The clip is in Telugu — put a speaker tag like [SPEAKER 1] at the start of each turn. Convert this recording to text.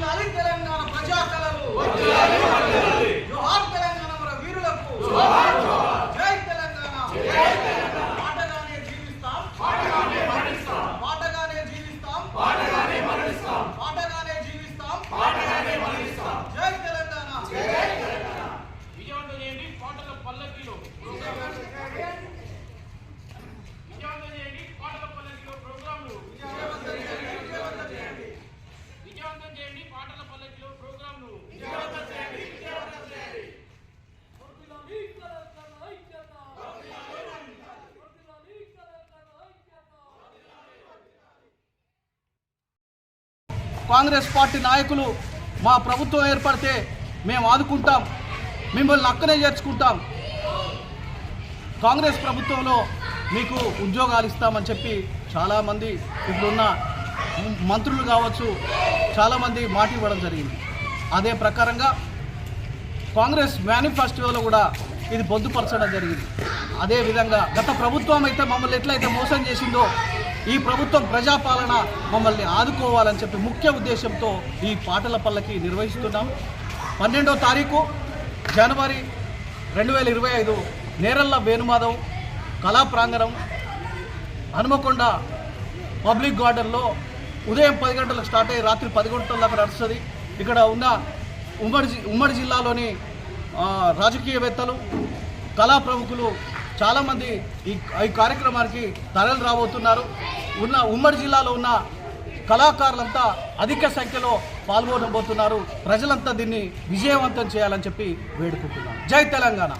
[SPEAKER 1] వర్ధిల్లాలి తెలంగాణ ప్రజా కళలు జోహార్ తెలంగాణ మన వీరులకు. జై తెలంగాణ. పాటగానే జీవిస్తాం. పాటగానే జీవిస్తాం. పాటగానే జీవిస్తాం. జై తెలంగాణ.
[SPEAKER 2] విజయవంతం చేయండి పాటల పల్లకిలో విజయవంతం చేయండి పాటల పల్లకిలో ప్రోగ్రాంలు విజయవంతం చేయండి పాటల పల్లకిలో ప్రోగ్రాంలు
[SPEAKER 1] కాంగ్రెస్ పార్టీ నాయకులు మా ప్రభుత్వం ఏర్పడితే మేము ఆదుకుంటాం మిమ్మల్ని అక్కనే చేర్చుకుంటాం. కాంగ్రెస్ ప్రభుత్వంలో మీకు ఉద్యోగాలు ఇస్తామని చెప్పి చాలామంది ఇప్పుడున్న మంత్రులు కావచ్చు చాలామంది మాట ఇవ్వడం జరిగింది. అదే ప్రకారంగా కాంగ్రెస్ మేనిఫెస్టోలో కూడా ఇది పొందుపరచడం జరిగింది. అదేవిధంగా గత ప్రభుత్వం అయితే మమ్మల్ని ఎట్లయితే మోసం చేసిందో ఈ ప్రభుత్వం ప్రజాపాలన మమ్మల్ని ఆదుకోవాలని చెప్పి ముఖ్య ఉద్దేశంతో ఈ పాటల పల్లకి నిర్వహిస్తున్నాం. పన్నెండో తారీఖు జనవరి రెండు వేల ఇరవై ఐదు నేరల్ల వేణుమాధవ్ కళా ప్రాంగణం హనుమకొండ పబ్లిక్ గార్డెన్లో ఉదయం పది గంటలకు స్టార్ట్ అయ్యి రాత్రి పది గంటల దాకా నడుస్తుంది. ఇక్కడ ఉన్న ఉమ్మడి ఉమ్మడి జిల్లాలోని రాజకీయవేత్తలు కళా ప్రముఖులు చాలామంది ఈ ఈ కార్యక్రమానికి తరలి రాబోతున్నారు. ఉన్న ఉమ్మడి జిల్లాలో ఉన్న కళాకారులంతా అధిక సంఖ్యలో పాల్గొనబోతున్నారు ప్రజలంతా దీన్ని విజయవంతం చేయాలని చెప్పి వేడుకుంటున్నారు. జై తెలంగాణ.